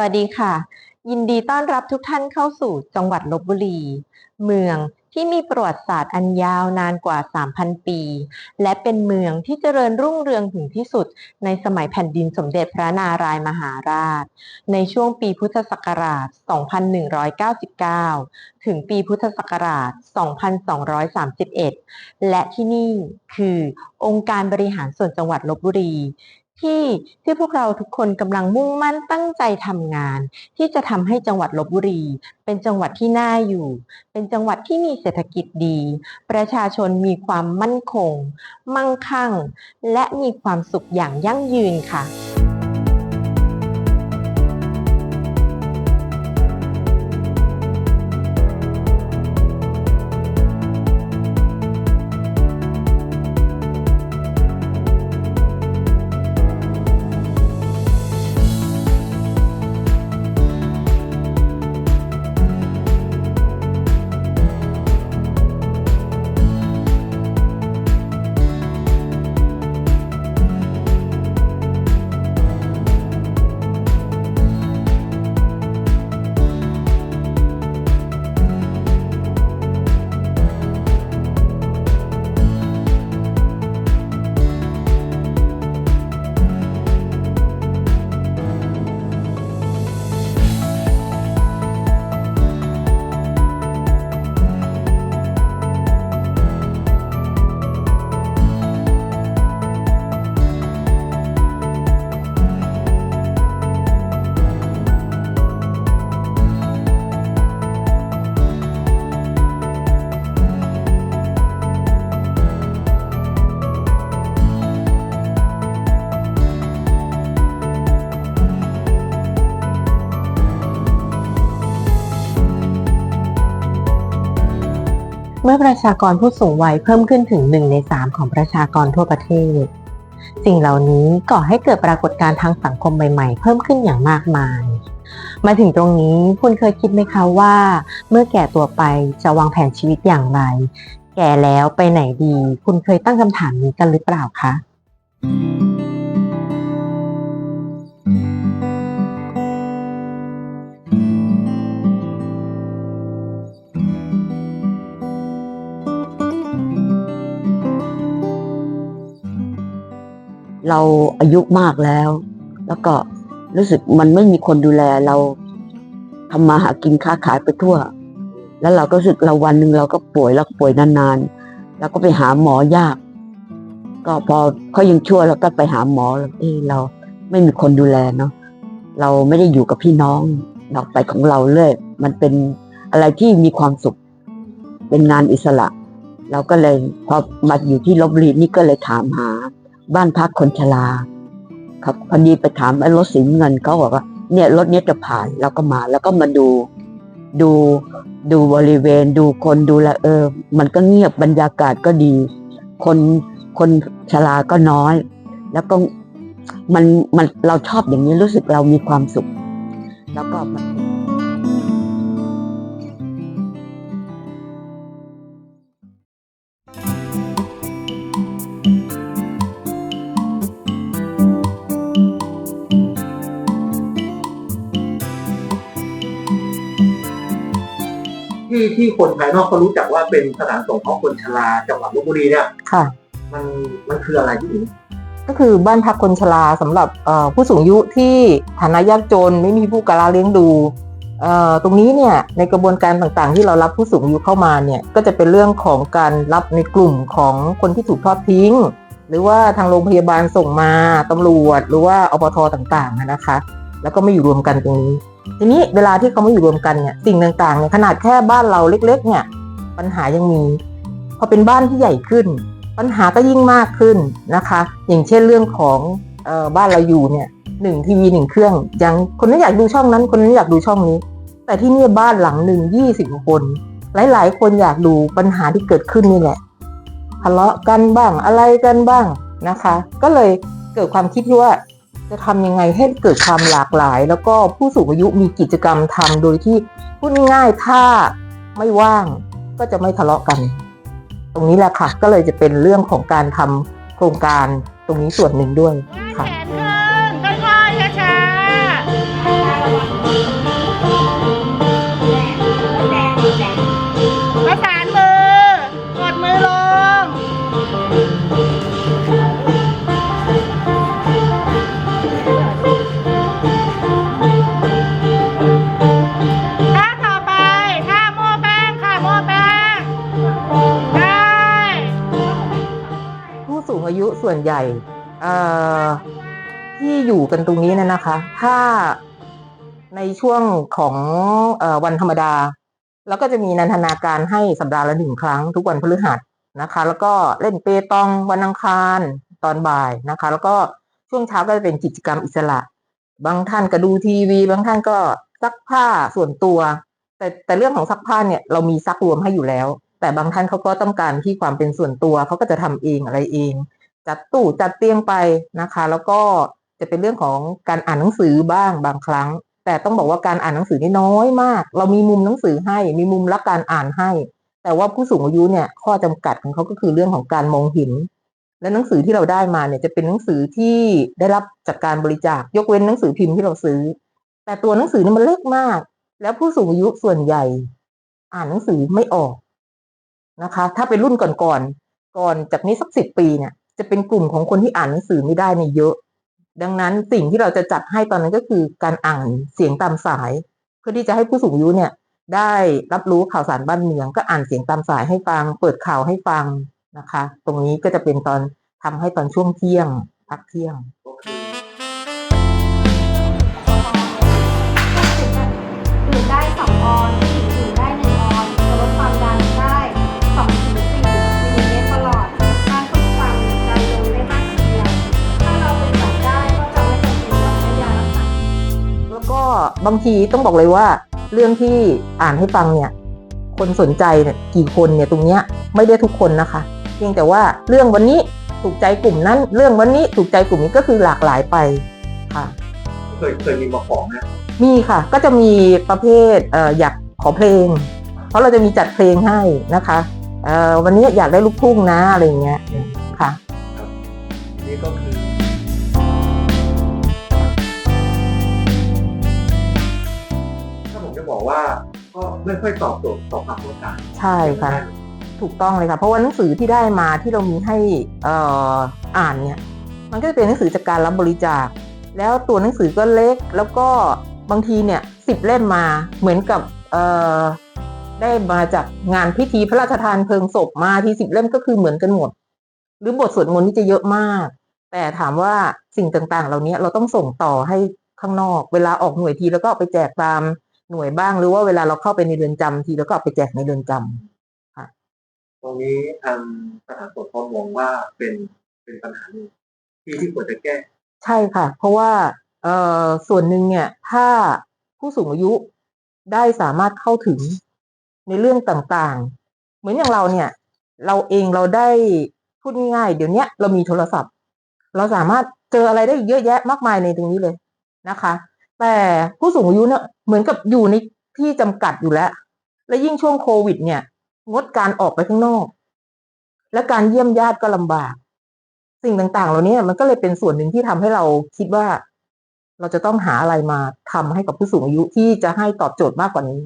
วัสดีค่ะ ยินดีต้อนรับทุกท่านเข้าสู่จังหวัดลบบุรี เมืองที่มีประวัติศาสตร์อันยาวนานกว่า 3,000 ปี และเป็นเมืองที่เจริญรุ่งเรืองถึงที่สุด ในสมัยแผ่นดินสมเด็จพระนารายมหาราช ในช่วงปีพุทธศักราช 2199 ถึงปีพุทธศักราช 2231 และที่นี่คือองค์การบริหารส่วนจังหวัดลบบุรี ที่ที่พวกเราทุกคนกำลังมุ่งมั่นตั้งใจทำงาน ที่จะทำให้จังหวัดลบบุรี เป็นจังหวัดที่น่าอยู่ เป็นจังหวัดที่มีเศรษฐกิจดี ประชาชนมีความมั่นคง มั่งคั่ง และมีความสุขอย่างยั่งยืนค่ะ ประชากรผู้สูงวัยเพิ่มขึ้นถึง 1 ใน 3 ของประชากรทั่วประเทศ สิ่งเหล่านี้ก่อให้เกิดปรากฏการณ์ทางสังคมใหม่ๆ เพิ่มขึ้นอย่างมากมาย มาถึงตรงนี้คุณเคยคิดไหมคะว่า เมื่อแก่ตัวไปจะวางแผนชีวิตอย่างไร แก่แล้วไปไหนดี คุณเคยตั้งคำถามนี้กันหรือเปล่าคะ เราอายุมากแล้ว แล้วก็รู้สึกมันไม่มีคนดูแลเราทำมาหากินค้าขายไปทั่ว แล้วเราก็รู้สึกเราวันหนึ่งเราก็ป่วยแล้วป่วยนานๆแล้วก็ไปหาหมอยาก ก็พอเขายังชั่วเราก็ไปหาหมอแล้วเอ้เราไม่มีคนดูแลเนาะเราไม่ได้อยู่กับพี่น้องเราไปของเราเลย มันเป็นอะไรที่มีความสุข เป็นงานอิสระ เราก็เลยพอมาอยู่ที่ลบบุรีนี่ก็เลยถามหา บ้านพักคนชราครับพอดีไปถามไอ้รถสีเงินเขาบอกว่า เนี่ยรถเนี้ยจะผ่านแล้วก็มา แล้วก็มาดูดูดูบริเวณดูคนดูแลเออ มันก็เงียบบรรยากาศก็ดี คนคนชราก็น้อย แล้วก็มันมันเราชอบอย่างนี้รู้สึกเรามีความสุข แล้วก็มัน ที่ที่คนภายนอกเขารู้จักว่าเป็นสถานสงเคราะห์คนชราจังหวัดลบบุรีเนี่ย ค่ะ มันมันคืออะไรที่ถึงก็คือบ้านพักคนชราสำหรับเอ่อผู้สูงอายุที่ฐานะยากจนไม่มีผู้กลาเลี้ยงดูเอ่อตรงนี้เนี่ยในกระบวนการต่างๆ ที่เรารับผู้สูงอายุเข้ามาเนี่ยก็จะเป็นเรื่องของการรับในกลุ่มของคนที่ถูกทอดทิ้ง หรือว่าทางโรงพยาบาลส่งมาตำรวจ หรือว่าอปทต่างๆอะนะคะ แล้วก็ไม่อยู่รวมกันตรงนี้ ทีนี้เวลาที่เขาไม่อยู่รวมกันเนี่ยสิ่งต่างๆเนี่ยขนาดแค่บ้านเราเล็ก ๆ เนี่ย ปัญหายังมี พอเป็นบ้านที่ใหญ่ขึ้น ปัญหาก็ยิ่งมากขึ้นนะคะ อย่างเช่นเรื่องของออบ้านเราอยู่เนี่ยหนึ่งทีวีหนึ่งเครื่องยังคนนั้นอยากดูช่องนั้น คนนั้นอยากดูช่องนี้ แต่ที่นี่บ้านหลังหนึ่งยี่สิบคน หลายๆ คนอยากดูปัญหาที่เกิดขึ้นนี่แหละทะเลาะกันบ้างอะไรกันบ้างนะคะ ก็เลยเกิดความคิดที่ว่า จะทำยังไงให้เกิดความหลากหลาย แล้วก็ผู้สูงอายุมีกิจกรรมทำโดยที่พูดง่ายๆถ้าไม่ว่างก็จะไม่ทะเลาะกัน ตรงนี้แหละค่ะ ก็เลยจะเป็นเรื่องของการทำโครงการตรงนี้ส่วนหนึ่งด้วยค่ะ ใหญ่เอ่อที่อยู่กันตรงนี้นยนะคะ ถ้าในช่วงของอวันธรรมดา แล้วก็จะมีนันทนาการให้สัปดาห์ละหนึ่งครั้งทุกวันพฤหัสนะคะ แล้วก็เล่นเปตองวันอังคารตอนบ่ายนะคะ แล้วก็ช่วงเช้าก็จะเป็นกิจกรรมอิสระ บางท่านก็ดูทีวี บางท่านก็ซักผ้าส่วนตัว แต่แต่เรื่องของซักผ้าเนี่ยเรามีซักรวมให้อยู่แล้ว แต่บางท่านเขาก็ต้องการที่ความเป็นส่วนตัวเขาก็จะทำเองอะไรเอง จัดตู้จัดเตียงไปนะคะ แล้วก็จะเป็นเรื่องของการอ่านหนังสือบ้างบางครั้ง แต่ต้องบอกว่าการอ่านหนังสือนี่น้อยมาก เรามีมุมหนังสือให้ มีมุมรับการอ่านให้ แต่ว่าผู้สูงอายุเนี่ยข้อจำกัดของเขาก็คือเรื่องของการมองเห็นและหนังสือที่เราได้มาเนี่ยจะเป็นหนังสือที่ได้รับจากการบริจาคยกเว้นหนังสือพิมพ์ที่เราซื้อ แต่ตัวหนังสือเนี่ยมันเล็กมาก แล้วผู้สูงอายุส่วนใหญ่ อ่านหนังสือไม่ออกนะคะ ถ้าเป็นรุ่นก่อนๆก่อนก่อนจากนี้สักสิบปีเนี่ย จะเป็นกลุ่มของคนที่อ่านหนังสือไม่ได้เนี่ยเยอะ ดังนั้นสิ่งที่เราจะจัดให้ตอนนั้นก็คือการอ่านเสียงตามสาย เพื่อที่จะให้ผู้สูงอายุเนี่ย ได้รับรู้ข่าวสารบ้านเมือง ก็อ่านเสียงตามสายให้ฟัง เปิดข่าวให้ฟังนะคะ ตรงนี้ก็จะเป็นตอนทำให้ตอนช่วงเที่ยงพักเที่ยงก็คือดื่มได้สองออน บางทีต้องบอกเลยว่า เรื่องที่อ่านให้ฟังเนี่ย คนสนใจเนี่ยกี่คนเนี่ยตรงเนี้ยไม่ได้ทุกคนนะคะ เพียงแต่ว่าเรื่องวันนี้ถูกใจกลุ่มนั้น เรื่องวันนี้ถูกใจกลุ่มนี้ก็คือหลากหลายไปค่ะเคยเคยมีมาขอไหมมีค่ะ ก็จะมีประเภทเอ่ออยากขอเพลง เพราะเราจะมีจัดเพลงให้นะคะเอ่อวันนี้อยากได้ลูกทุ่งนะอะไรอย่างเงี้ยค่ะนี่ก็คือ ว่าก็ไม่ค่อยตอบโจทย์ต่อความต้องการใช่ค่ะ ถูกต้องเลยค่ะ เพราะว่าหนังสือที่ได้มาที่เรามีให้เอ่ออ่านเนี่ยมันก็จะเป็นหนังสือจากการรับบริจาค แล้วตัวหนังสือก็เล็ก แล้วก็บางทีเนี่ยสิบเล่มมาเหมือนกับเอ่อได้มาจากงานพิธีพระราชทานเพลิงศพมาที่สิบเล่มก็คือเหมือนกันหมด หรือบทสวดมนต์นี่จะเยอะมาก แต่ถามว่าสิ่งต่างๆ เหล่านี้เราต้องส่งต่อให้ข้างนอก เวลาออกหน่วยทีแล้วก็เอาไปแจกตาม หน่วยบ้างหรือว่าเวลาเราเข้าไปในเรือนจำทีแล้วก็เอาไปแจกในเรือนจำตรงนี้ทางสถานสงเคราะห์มองว่าเป็นเป็นปัญหาหนึ่งที่ที่ควรจะแก้ ใช่ค่ะ เพราะว่าเอ่อส่วนหนึ่งเนี่ยถ้าผู้สูงอายุได้สามารถเข้าถึงในเรื่องต่างๆ เหมือนอย่างเราเนี่ย เราเองเราได้พูดง่ายๆเดี๋ยวนี้เรามีโทรศัพท์ เราสามารถเจออะไรได้เยอะแยะมากมายในตรงนี้เลยนะคะ แต่ผู้สูงอายุเนี่ยเหมือนกับอยู่ในที่จำกัดอยู่แล้ว และยิ่งช่วงโควิด เนี่ย งดการออกไปข้างนอก และการเยี่ยมญาติก็ลำบาก สิ่งต่างๆ เหล่านี้มันก็เลยเป็นส่วนหนึ่งที่ทำให้เราคิดว่า เราจะต้องหาอะไรมาทำให้กับผู้สูงอายุที่จะให้ตอบโจทย์มากกว่านี้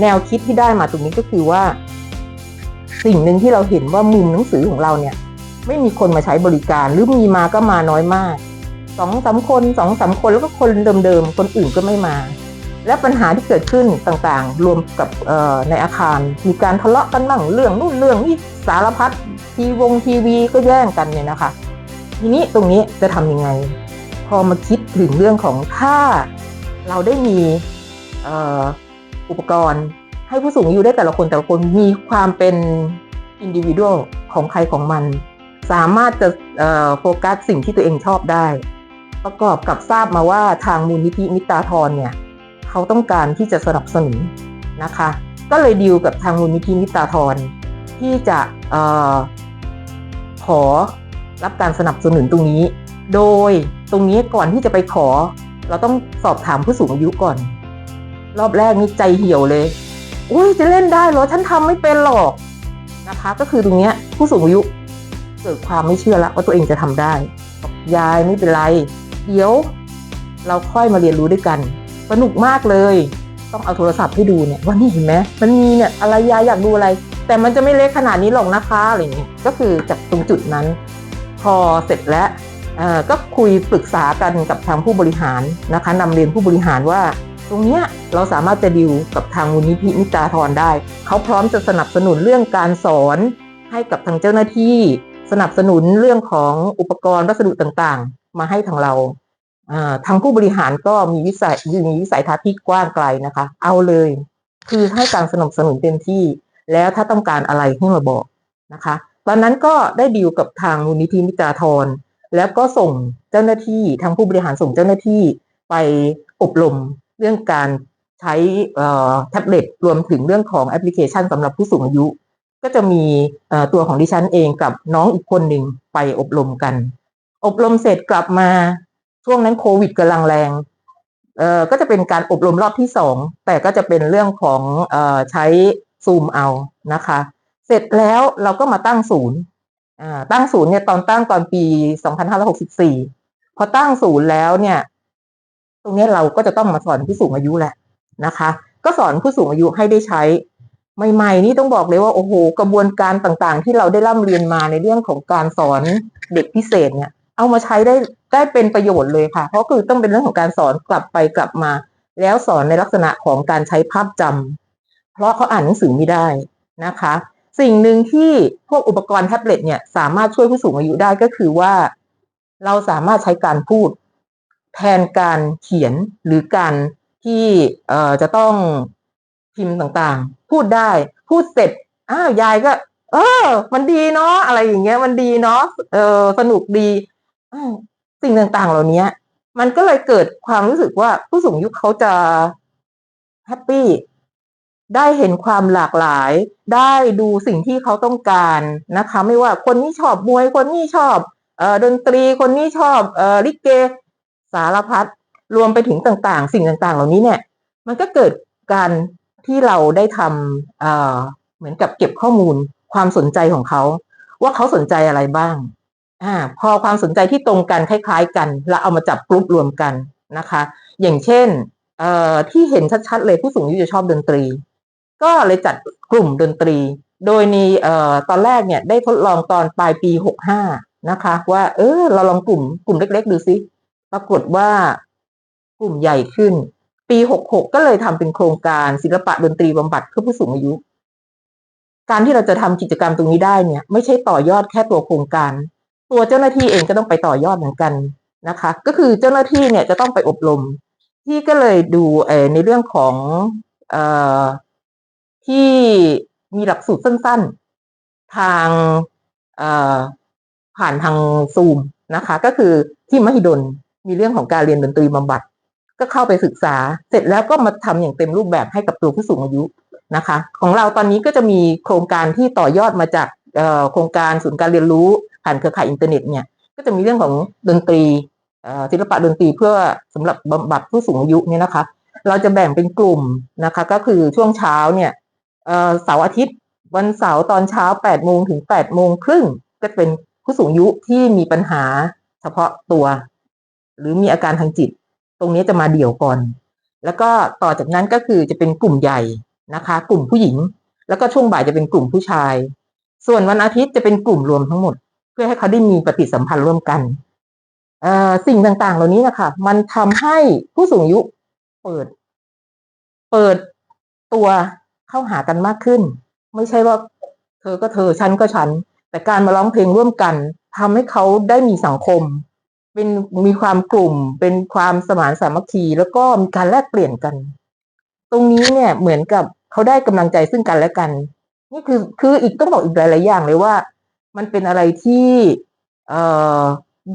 แนวคิดที่ได้มาตรงนี้ก็คือว่า สิ่งหนึ่งที่เราเห็นว่ามุมหนังสือของเราเนี่ย ไม่มีคนมาใช้บริการหรือมีมาก็มาน้อยมากสองสามคนสองสามคนแล้วก็คนเดิมๆ คนอื่นก็ไม่มา และปัญหาที่เกิดขึ้นต่างๆ รวมกับในอาคาร มีการทะเลาะกันบ้างเรื่องนู่นเรื่องนี้สารพัดทีวงทีวีก็แย่งกันเนี่ยนะคะ ทีนี้ตรงนี้จะทำยังไง พอมาคิดถึงเรื่องของถ้าเราได้มี อุปกรณ์ ให้ผู้สูงอายุได้แต่ละคนแต่ละคนมีความเป็นอินดิวิ u a l ของใครของมัน สามารถจะโฟกัสสิ่งที่ตัวเองชอบได้ ประกอบกับทราบมาว่าทางมูลนิธิมิตราธรเนี่ยเขาต้องการที่จะสนับสนุนนะคะ ก็เลยดีลกับทางมูลนิธิมิตราธรที่จะออขอรับการสนับสนุนตรงนี้ โดยตรงนี้ก่อนที่จะไปขอ เราต้องสอบถามผู้สูงอายุก่อน รอบแรกนี่ใจเหี่ยวเลย อุ้ยจะเล่นได้เหรอ ฉันทำไม่เป็นหรอกนะคะ ก็คือตรงเนี้ยผู้สูงอายุเกิดความไม่เชื่อแล้วว่าตัวเองจะทำได้ยายไม่เป็นไร เดี๋ยว เราค่อยมาเรียนรู้ด้วยกัน สนุกมากเลย ต้องเอาโทรศัพท์ให้ดูเนี่ยว่านี่เห็นไหมมันมีเนี่ยอะไรยายอยากดูอะไร แต่มันจะไม่เล็กขนาดนี้หรอกนะคะอะไรอย่างเงี้ยก็คือจากตรงจุดนั้น พอเสร็จแล้วก็คุยปรึกษากันกับทางผู้บริหารนะคะนำเรียนผู้บริหารว่า ตรงเนี้ยเราสามารถจะดิวกับทางมูลนิธินิตาธรได้ เขาพร้อมจะสนับสนุนเรื่องการสอนให้กับทางเจ้าหน้าที่ สนับสนุนเรื่องของอุปกรณ์วัสดุต่างๆ มาให้ทางเราทางผู้บริหารก็มีวิสัยมีวิสัยทัศน์ที่กว้างไกลนะคะ เอาเลย คือให้การสนับสนุนเต็มที่ แล้วถ้าต้องการอะไรให้มาบอกนะคะ ตอนนั้นก็ได้ดีลกับทางมูลนิธิมิตราธรแล้วก็ส่งเจ้าหน้าที่ทางผู้บริหารส่งเจ้าหน้าที่ไปอบรม เรื่องการใช้แท็บเล็ตรวมถึงเรื่องของแอปพลิเคชันสำหรับผู้สูงอายุ ก็จะมีตัวของดิฉันเองกับน้องอีกคนหนึ่งไปอบรมกัน อบรมเสร็จกลับมาช่วงนั้นโควิดกำลังแรงก็จะเป็นการอบรมรอบที่สองแต่ก็จะเป็นเรื่องของอใช้ซูมเอานะคะ เสร็จแล้วเราก็มาตั้งศูนย์ตั้งศูนย์เนี่ยตอนตั้งตอนปี 2564 พอตั้งศูนย์แล้วเนี่ย ตรงนี้เราก็จะต้องมาสอนผู้สูงอายุแหละนะคะ ก็สอนผู้สูงอายุให้ได้ใช้ใหม่ๆนี่ต้องบอกเลยว่าโอ้โหกระบวนการต่างๆ ที่เราได้ร่ำเรียนมาในเรื่องของการสอนเด็กพิเศษเนี่ย เอามาใช้ได้ได้เป็นประโยชน์เลยค่ะ เพราะคือต้องเป็นเรื่องของการสอนกลับไปกลับมา แล้วสอนในลักษณะของการใช้ภาพจำเพราะเขาอ่านหนังสือไม่ได้นะคะ สิ่งหนึ่งที่พวกอุปกรณ์แท็บเล็ตเนี่ยสามารถช่วยผู้สูงอายุได้ก็คือว่า เราสามารถใช้การพูด แทนการเขียนหรือการที่เอ่อจะต้องพิมพ์ต่างๆ พูดได้พูดเสร็จอ้าวยายก็ เออ มันดีเนาะอะไรอย่างเงี้ย มันดีเนาะเออสนุกดีสิ่งต่างๆ เหล่านี้มันก็เลยเกิดความรู้สึกว่าผู้สูงอายุเขาจะแฮปปี้ได้เห็นความหลากหลาย ได้ดูสิ่งที่เขาต้องการนะคะ ไม่ว่าคนนี้ชอบมวยคนนี้ชอบเอ่อดนตรีคนนี้ชอบเอ่อลิเก สารพัดรวมไปถึงต่างๆ สิ่งต่างๆ เหล่านี้เนี่ย มันก็เกิดการที่เราได้ทำเเหมือนกับเก็บข้อมูลความสนใจของเขา ว่าเขาสนใจอะไรบ้างอ่าพอความสนใจที่ตรงกันคล้าย ๆ กัน แล้วเอามาจับกลุ่มรวมกันนะคะ อย่างเช่นเอ่อที่เห็นชัดๆเลยผู้สูงอายุจะชอบดนตรี ก็เลยจัดกลุ่มดนตรี โดยในเอ่อตอนแรกเนี่ยได้ทดลองตอนปลายปีหกห้านะคะ ว่าเออเราลองกลุ่มกลุ่มเล็ก ๆ ดูซิ ปรากฏว่ากลุ่มใหญ่ขึ้น ปีหกหกก็เลยทำเป็นโครงการศิลปะดนตรีบำบัดเพื่อผู้สูงอายุ การที่เราจะทำกิจกรรมตรงนี้ได้เนี่ย ไม่ใช่ต่อยอดแค่ตัวโครงการ ตัวเจ้าหน้าที่เองก็ต้องไปต่อยอดเหมือนกันนะคะ ก็คือเจ้าหน้าที่เนี่ยจะต้องไปอบรม ที่ก็เลยดูเอในเรื่องของเอ่อที่มีหลักสูตรสั้น ๆ ทางเอ่อผ่านทางซูมนะคะ ก็คือที่มหิดล มีเรื่องของการเรียนดนตรีบำบัด ก็เข้าไปศึกษา เสร็จแล้วก็มาทำอย่างเต็มรูปแบบให้กับตัวผู้สูงอายุนะคะ ของเราตอนนี้ก็จะมีโครงการที่ต่อยอดมาจากโครงการศูนย์การเรียนรู้ผ่านเครือข่ายอินเทอร์เน็ตเนี่ยก็จะมีเรื่องของดนตรีศิลปะดนตรีเพื่อสำหรับบำบัดผู้สูงอายุเนี่ยนะคะ เราจะแบ่งเป็นกลุ่มนะคะ ก็คือช่วงเช้าเนี่ยเสาร์อาทิตย์ วันเสาร์ตอนเช้า8โมงถึง8โมงครึ่งก็เป็นผู้สูงอายุที่มีปัญหาเฉพาะตัว หรือมีอาการทางจิต ตรงนี้จะมาเดี่ยวก่อน แล้วก็ต่อจากนั้นก็คือจะเป็นกลุ่มใหญ่นะคะ กลุ่มผู้หญิง แล้วก็ช่วงบ่ายจะเป็นกลุ่มผู้ชาย ส่วนวันอาทิตย์จะเป็นกลุ่มรวมทั้งหมด เพื่อให้เขาได้มีปฏิสัมพันธ์ร่วมกันสิ่งต่างๆ เหล่านี้นะคะ มันทำให้ผู้สูงอายุเปิด เปิดตัวเข้าหากันมากขึ้น ไม่ใช่ว่า เธอก็เธอฉันก็ฉัน แต่การมาร้องเพลงร่วมกันทำให้เขาได้มีสังคม เป็นมีความกลุ่ม เป็นความสมานสามัคคี แล้วก็มีการแลกเปลี่ยนกัน ตรงนี้เนี่ยเหมือนกับเขาได้กำลังใจซึ่งกันและกัน นี่คือคืออีกต้องบอกอีกหลาย ๆ อย่างเลยว่า มันเป็นอะไรที่เอ่อ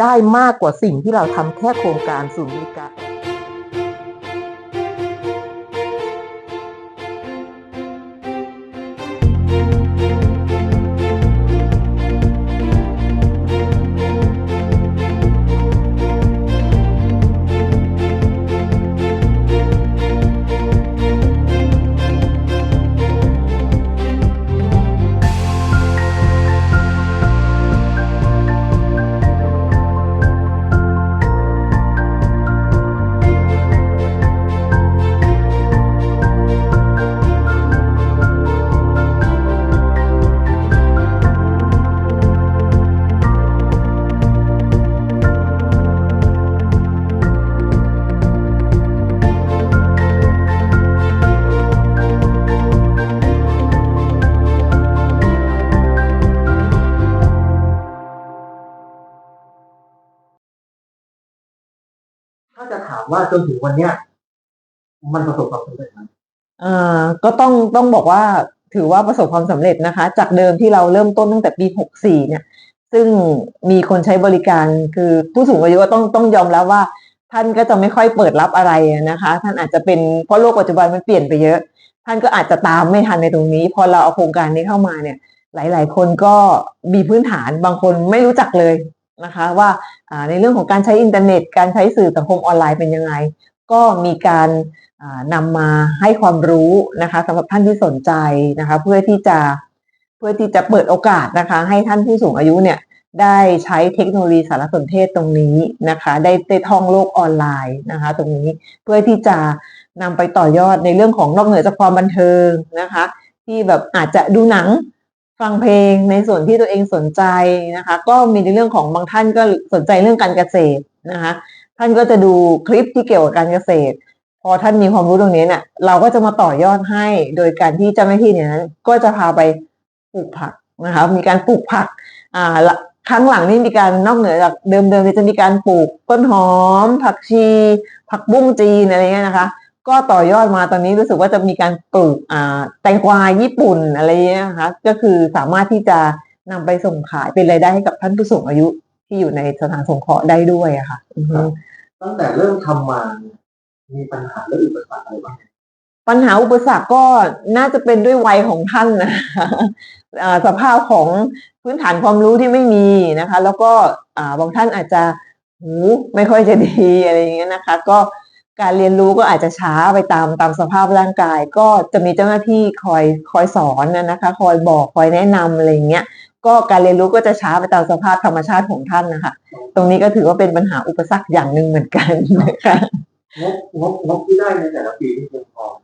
ได้มากกว่าสิ่งที่เราทำแค่โครงการศูนย์บริการ ว่าจนถึงวันเนี้ย มันประสบความสำเร็จไหมเอ่อก็ต้องต้องบอกว่าถือว่าประสบความสำเร็จนะคะ จากเดิมที่เราเริ่มต้นตั้งแต่ปี 64 เนี่ย ซึ่งมีคนใช้บริการคือผู้สูงอายุก็ต้องต้องยอมรับว่า ท่านก็จะไม่ค่อยเปิดรับอะไรนะคะ ท่านอาจจะเป็นเพราะโลกปัจจุบันมันเปลี่ยนไปเยอะ ท่านก็อาจจะตามไม่ทันในตรงนี้ พอเราเอาโครงการนี้เข้ามาเนี่ย หลาย ๆ คนก็มีพื้นฐานบางคนไม่รู้จักเลย นะคะว่าในเรื่องของการใช้อินเทอร์เน็ต การใช้สื่อสังคมออนไลน์เป็นยังไง ก็มีการนำมาให้ความรู้นะคะสำหรับท่านที่สนใจนะคะเพื่อที่จะเพื่อที่จะเปิดโอกาสนะคะ ให้ท่านผู้สูงอายุเนี่ยได้ใช้เทคโนโลยีสารสนเทศตรงนี้นะคะ ได้ได้ท่องโลกออนไลน์นะคะ ตรงนี้เพื่อที่จะนำไปต่อยอดในเรื่องของนอกเหนือจากความบันเทิงนะคะ ที่แบบอาจจะดูหนัง ฟังเพลงในส่วนที่ตัวเองสนใจนะคะ ก็มีในเรื่องของบางท่านก็สนใจเรื่องการเกษตรนะคะ ท่านก็จะดูคลิปที่เกี่ยวกับการเกษตร พอท่านมีความรู้ตรงนี้เนี่ยเราก็จะมาต่อยอดให้โดยการที่เจ้าหน้าที่เนี่ยก็จะพาไปปลูกผักนะคะ มีการปลูกผักอ่าละครั้งหลังนี่มีการนอกเหนือจากเดิมๆเนี่ยจะมีการปลูกต้นหอม ผักชี ผักบุ้งจีนอะไรเงี้ยนะคะ ก็ต่อยอดมาตอนนี้รู้สึกว่าจะมีการปลูกอ่าแตงกวาญี่ปุ่นอะไรเงี้ยนะคะก็คือสามารถที่จะนำไปส่งขายเป็นรายได้ให้กับท่านผู้สูงอายุที่อยู่ในสถานสงเคราะห์ได้ด้วยอะค่ะอือฮึตั้งแต่เริ่มทำมาเนี่ยมีปัญหาและอุปสรรคอะไรบ้างปัญหาอุปสรรคก็น่าจะเป็นด้วยวัยของท่านนะคะอ่าสภาพของพื้นฐานความรู้ที่ไม่มีนะคะ แล้วก็อ่าบางท่านอาจจะหูไม่ค่อยจะดีอะไรอย่างเงี้ยนะคะ ก็ การเรียนรู้ก็อาจจะช้าไปตามตามสภาพร่างกาย ก็จะมีเจ้าหน้าที่คอยคอยสอนนะนะคะ คอยบอกคอยแนะนำอะไรอย่างเงี้ยก็การเรียนรู้ก็จะช้าไปตามสภาพธรรมชาติของท่านนะคะ ตรงนี้ก็ถือว่าเป็นปัญหาอุปสรรคอย่างหนึ่งเหมือนกันนะคะงบงบงบที่ได้ในแต่ละปีที่เพียงพอไหม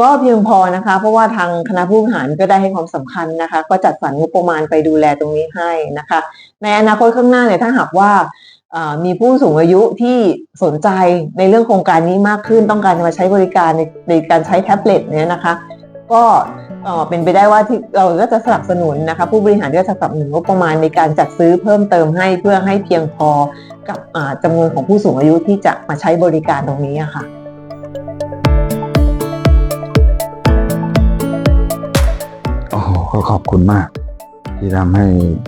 ก็เพียงพอนะคะ เพราะว่าทางคณะผู้บริหารก็ได้ให้ความสำคัญนะคะ ก็จัดสรรงบประมาณไปดูแลตรงนี้ให้นะคะ ในอนาคตข้างหน้าเนี่ยถ้าหากว่าเอ่อ มีผู้สูงอายุที่สนใจในเรื่องโครงการนี้มากขึ้น ต้องการจะมาใช้บริการในในการใช้แท็บเล็ตเนี่ยนะคะ ก็เป็นไปได้ว่าที่เราก็จะสนับสนุนนะคะ ผู้บริหารก็จะสนับสนุนงบประมาณในการจัดซื้อเพิ่มเติมให้เพื่อให้เพียงพอกับอ่าจำนวนของผู้สูงอายุที่จะมาใช้บริการตรงนี้อะค่ะโอ้ขอบคุณมาก ที่ทำให้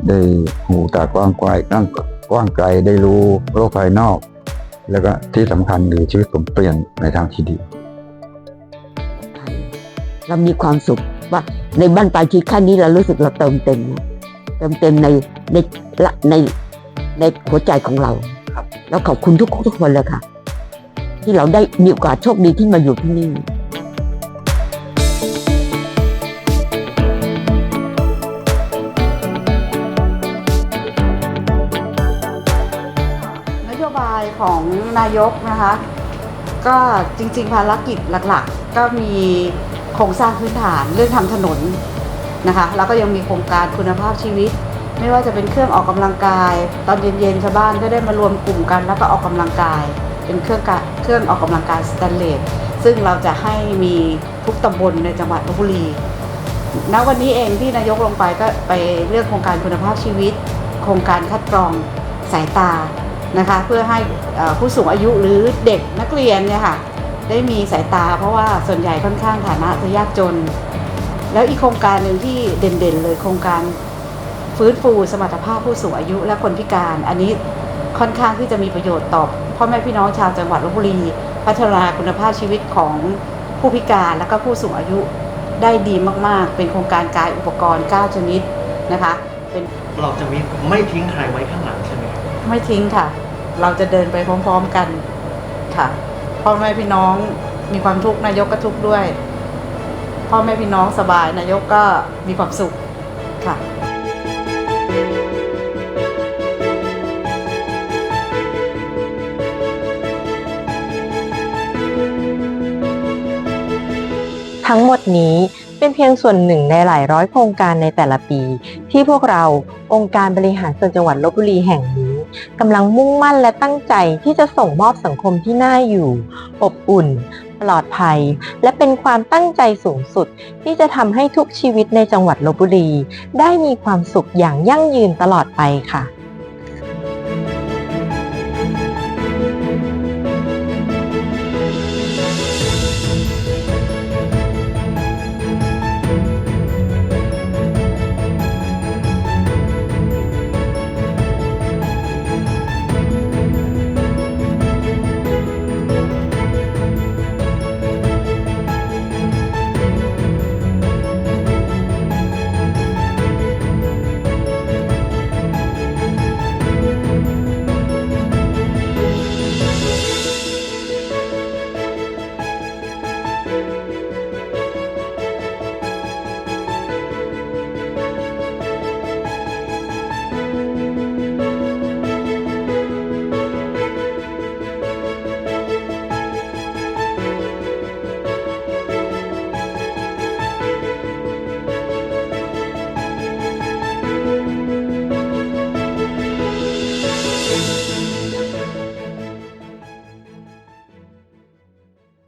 ได้หูตากว้างไกลกว้าง กว้างไกลได้รู้โลกภายนอก แล้วก็ที่สำคัญคือชีวิตผมเปลี่ยนในทางที่ดี เรามีความสุขว่าในบ้านปลายชีวิตขั้นนี้เรารู้สึกเราเติมเต็มนะเติมเต็มในในละในในหัวใจของเราครับแล้วขอบคุณทุกทุกคนเลยค่ะ ที่เราได้มีโอกาสโชคดีที่มาอยู่ที่นี่ โยบายของนายกนะคะ ก็จริงๆภารกิจหลักๆ ก็มีโครงสร้างพื้นฐานเรื่องทำถนนนะคะแล้วก็ยังมีโครงการคุณภาพชีวิต ไม่ว่าจะเป็นเครื่องออกกำลังกาย ตอนเย็นๆชาวบ้านก็ได้มารวมกลุ่มกัน แล้วก็ออกกำลังกาย เป็นเครื่องเครื่องออกกำลังกายสแตนเลสซึ่งเราจะให้มีทุกตำบลในจังหวัดลบบุรีณวันนี้เองที่นายกลงไปก็ไปเรื่องโครงการคุณภาพชีวิต โครงการคัดกรองสายตา นะคะเพื่อให้เอ่อผู้สูงอายุหรือเด็กนักเรียนเนี่ยค่ะได้มีสายตา เพราะว่าส่วนใหญ่ค่อนข้างฐานะจะยากจน แล้วอีกโครงการหนึ่งที่เด่นๆเลยโครงการฟื้นฟูสมรรถภาพผู้สูงอายุและคนพิการ อันนี้ค่อนข้างที่จะมีประโยชน์ต่อพ่อแม่พี่น้องชาวจังหวัดลบบุรี พัฒนาคุณภาพชีวิตของผู้พิการและก็ผู้สูงอายุได้ดีมากๆ เป็นโครงการกายอุปกรณ์ 9 ชนิดนะคะเป็นเราจะไม่ไม่ทิ้งใครไว้ข้างหลังใช่ไหมครับไม่ทิ้งค่ะ เราจะเดินไปพร้อมๆกันค่ะพ่อแม่พี่น้องมีความทุกข์นายกก็ทุกข์ด้วย พ่อแม่พี่น้องสบายนายกก็มีความสุขค่ะทั้งหมดนี้เป็นเพียงส่วนหนึ่งในหลายร้อยโครงการในแต่ละปี ที่พวกเราองค์การบริหารส่วนจังหวัดลบบุรีแห่งนี้ กำลังมุ่งมั่นและตั้งใจที่จะส่งมอบสังคมที่น่าอยู่ อบอุ่น ปลอดภัย และเป็นความตั้งใจสูงสุด ที่จะทำให้ทุกชีวิตในจังหวัดลบบุรี ได้มีความสุขอย่างยั่งยืนตลอดไปค่ะ